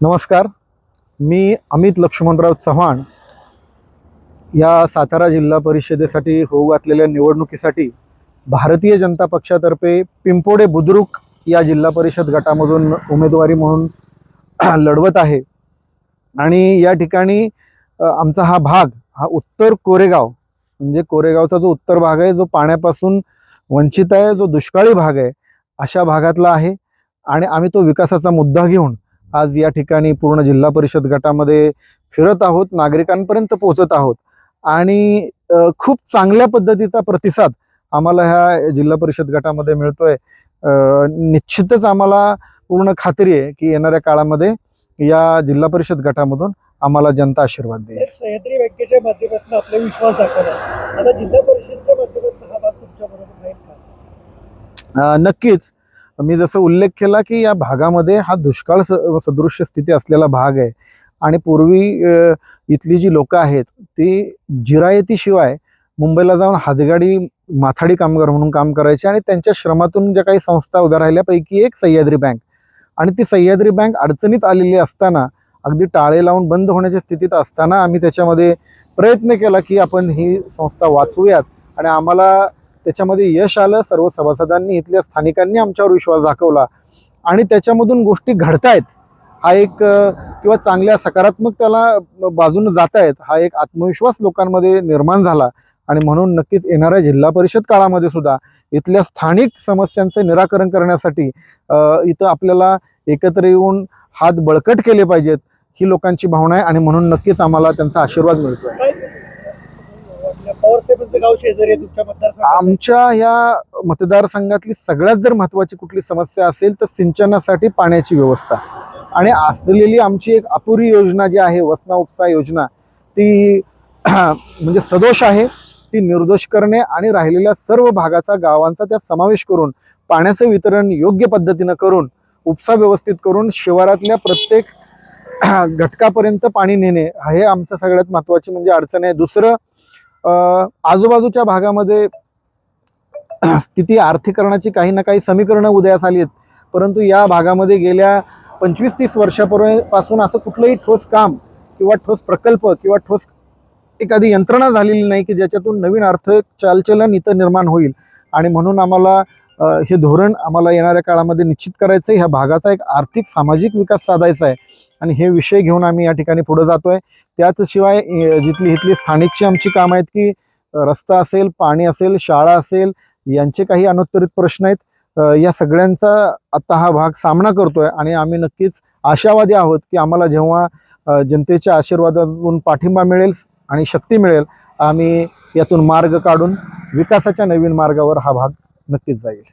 नमस्कार. मी अमित लक्ष्मणराव चव्हाण या सातारा जिल्हा परिषदेसाठी होऊ घातलेल्या निवडणुकीसाठी भारतीय जनता पक्षातर्फे पिंपोडे बुद्रुक या जिल्हा परिषद गटामधून उमेदवारी म्हणून लढवत आहे. आणि या ठिकाणी आमचा हा भाग हा उत्तर कोरेगाव म्हणजे कोरेगावचा जो उत्तर भाग आहे जो पाण्यापासून वंचित आहे जो दुष्काळी भाग आहे अशा भागातला आहे. आणि आम्ही तो विकासाचा मुद्दा घेऊन आज या ठिकाणी पूर्ण जिल्हा परिषद गटामध्ये फिरत आहोत नागरिकांपर्यंत पोहोचत आहोत. आणि खूप चांगल्या पद्धतीचा प्रतिसाद आम्हाला ह्या जिल्हा परिषद गटामध्ये मिळतोय. निश्चितच आम्हाला पूर्ण खात्री आहे की येणाऱ्या काळामध्ये या जिल्हा परिषद गटामधून आम्हाला जनता आशीर्वाद देईल. सह्याद्री बँकेच्या माध्यमातून आपला विश्वास दाखवला. आता जिल्हा परिषदेच्या माध्यमातून हा भाग तुमच्या बरोबर नक्कीच. मी जसं उल्लेख केला की या भागामध्ये हा दुष्काळ स- सदृश्य स्थिती असलेला भाग आहे. आणि पूर्वी इथली जी लोकं आहेत ती जिरायतीशिवाय मुंबईला जाऊन हातगाडी माथाडी कामगार म्हणून काम करायचे आणि त्यांच्या श्रमातून ज्या काही संस्था उभ्या राहिल्यापैकी एक सह्याद्री बँक. आणि ती सह्याद्री बँक अडचणीत आलेली असताना अगदी टाळे लावून बंद होण्याच्या स्थितीत असताना आम्ही त्याच्यामध्ये प्रयत्न केला की आपण ही संस्था वाचवूयात. आणि आम्हाला त्याच्यामध्ये यश आलं सर्व सभासदांनी इथल्या स्थानिकांनी आमच्यावर विश्वास दाखवला. आणि त्याच्यामधून गोष्टी घडतायत. हा एक किंवा चांगल्या सकारात्मक त्याला बाजून जात आहेत हा एक आत्मविश्वास लोकांमध्ये निर्माण झाला. आणि म्हणून नक्कीच येणाऱ्या जिल्हा परिषद काळामध्ये सुद्धा इथल्या स्थानिक समस्यांचे निराकरण करण्यासाठी इथं आपल्याला एकत्र येऊन हात बळकट केले पाहिजेत ही लोकांची भावना आहे. आणि म्हणून नक्कीच आम्हाला त्यांचा आशीर्वाद मिळतो आहे गाव शेजारी आहे तुमच्या मतदारसंघात? आमच्या ह्या मतदारसंघातली सगळ्यात जर महत्त्वाची कुठली समस्या असेल तर सिंचनासाठी पाण्याची व्यवस्था. आणि असलेली आमची एक अपुरी योजना जी आहे वसना उपसा योजना ती म्हणजे सदोष आहे. ती निर्दोष करणे आणि राहिलेल्या सर्व भागाचा गावांचा त्यात समावेश करून पाण्याचं वितरण योग्य पद्धतीनं करून उपसा व्यवस्थित करून शिवारातल्या प्रत्येक घटकापर्यंत पाणी नेणे हे आमचं सगळ्यात महत्त्वाची म्हणजे अडचण आहे. दुसरं आजूबाजूच्या भागामध्ये स्थिती आर्थिकरणाची काही ना काही समीकरणं उदयास आली आहेत. परंतु या भागामध्ये गेल्या पंचवीस तीस वर्षापर्यंतपासून असं कुठलंही ठोस काम किंवा ठोस प्रकल्प किंवा ठोस एखादी यंत्रणा झालेली नाही की ज्याच्यातून नवीन अर्थ चालचलन इथं निर्माण होईल. आणि म्हणून आम्हाला हे धोरण आम्हाला येणाऱ्या काळामध्ये निश्चित करायचं आहे ह्या भागाचा एक आर्थिक सामाजिक विकास साधायचा आहे. आणि हे विषय घेऊन आम्ही या ठिकाणी पुढे जातोय. त्याचशिवाय जिथली इथली स्थानिकची आमची कामं आहेत की रस्ता असेल पाणी असेल शाळा असेल यांचे काही अनुत्तरित प्रश्न आहेत. या सगळ्यांचा आता हा भाग सामना करतोय आणि आम्ही नक्कीच आशावादी आहोत की आम्हाला जेव्हा जनतेच्या आशीर्वादातून पाठिंबा मिळेल आणि शक्ती मिळेल आम्ही यातून मार्ग काढून विकासाच्या नवीन मार्गावर हा भाग नक्कीच जाईल.